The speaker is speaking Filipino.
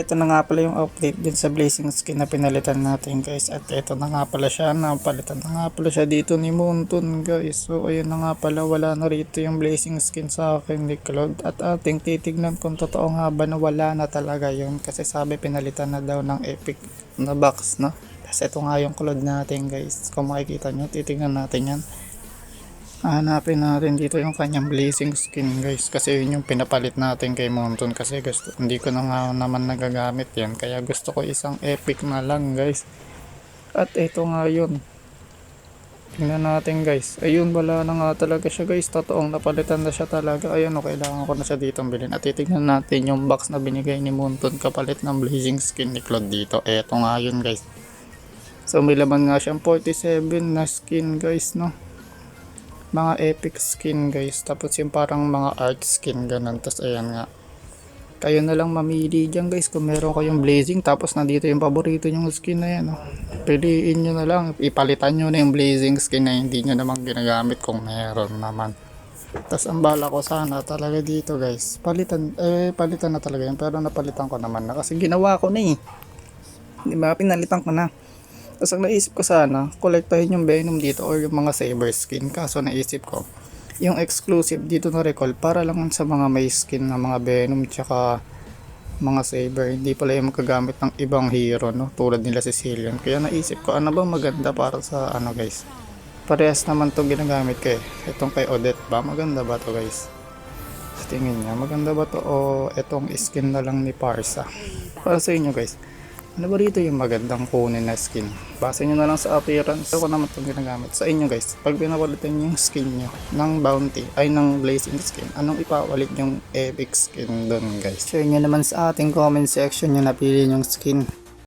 Ito na nga pala yung update din sa Blazing Skin na pinalitan natin guys. At ito na nga pala siya. Napalitan na nga pala siya dito ni Moonton guys. So ayun na nga pala. Wala na rito yung Blazing Skin sa akin ni Claude. At ating titignan kung totoo nga ba na wala na talaga yun. Kasi sabi pinalitan na daw ng epic na box no. Tapos ito nga yung Claude natin guys. Kung makikita nyo, titignan natin yan. Hanapin natin dito yung kanyang blazing skin guys. Kasi yun yung pinapalit natin kay Monton. Kasi gusto hindi ko na nga naman nagagamit yan. Kaya gusto ko isang epic na lang guys. At ito nga yun. Tingnan natin guys. Ayun wala na nga talaga siya guys. Totoong napalitan na siya talaga. Ayun o kailangan ko na siya dito bilhin. At titignan natin yung box na binigay ni Monton kapalit ng blazing skin ni Claude dito. Eto nga yun guys. So may laman nga siyang 47 na skin guys no mga epic skin guys. Tapos yung parang mga art skin ganun. Tapos ayan nga. Kayo na lang mamili dyan guys kung meron kayong blazing. Tapos nandito yung paborito yung skin na yan oh. piliin nyo na lang. Ipalitan nyo na yung blazing skin na hindi nyo naman ginagamit kung meron naman. Tapos ang bala ko sana talaga dito guys. Palitan eh palitan na talaga yun. Pero napalitan ko naman na. Kasi ginawa ko na eh. Di ba? Pinalitan ko na tapos ang naisip ko sana, kolektahin yung Venom dito or yung mga Saber skin. Kaso naisip ko, yung exclusive dito na recall para lang sa mga may skin na mga Venom tsaka mga Saber. Hindi pala yung magagamit ng ibang hero, no? Tulad nila Sicilian. Kaya naisip ko, ano ba maganda para sa ano guys? Parehas naman to ginagamit eh. Itong kay Odette ba? Maganda ba to guys? Sa tingin niya, maganda ba to o itong skin na lang ni Parsa? Para sa inyo guys. Ano ba rito yung magandang kunin na skin? Base nyo na lang sa appearance. Ako naman itong ginagamit. Sa inyo guys, pag pinapalitan yung skin nyo ng bounty, ay ng blazing skin, anong ipapalit yung epic skin doon guys? Share nyo naman sa ating comment section yung napili yung skin.